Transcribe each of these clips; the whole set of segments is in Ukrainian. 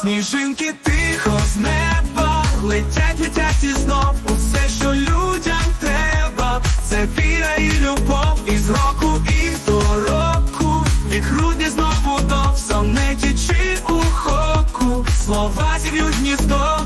Сніжинки тихо з неба летять, летять і знов усе, що людям треба, це віра і любов із року і до року, від грудня знову до в сонеті чи у хоку, слова зів'ють гніздо.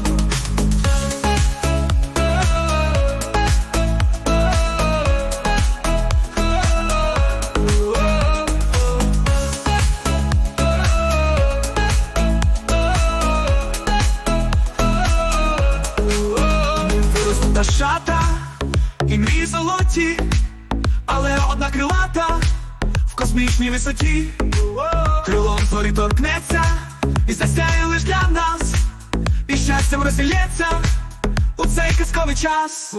Крилата в космічній висоті. Крилом зорі торкнеться і засяє лиш для нас, і щастям розілється у цей казковий час.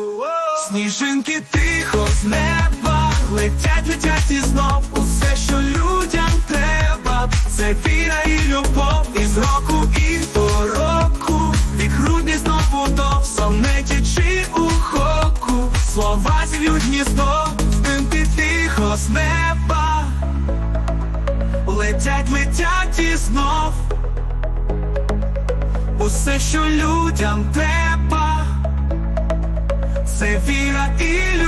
Сніжинки тихо з неба летять, летять і знов. Усе, що людям треба, це віра і любов. Із року і до року, від грудня знову до сонеті чи у хоку, слова зів'ють гніздо, з неба летять, летять і знов усе, що людям треба, це віра і любов.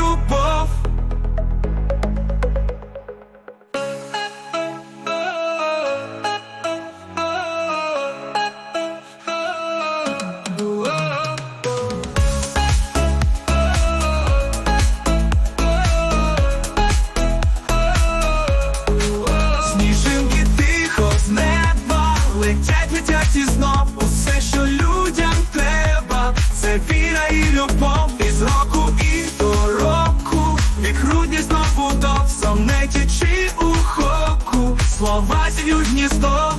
Летять, летять і знов усе, що людям треба, це віра і любов із року і до року, і грудні знову до в сонеті чи у хоку, слова зів'ють гніздо.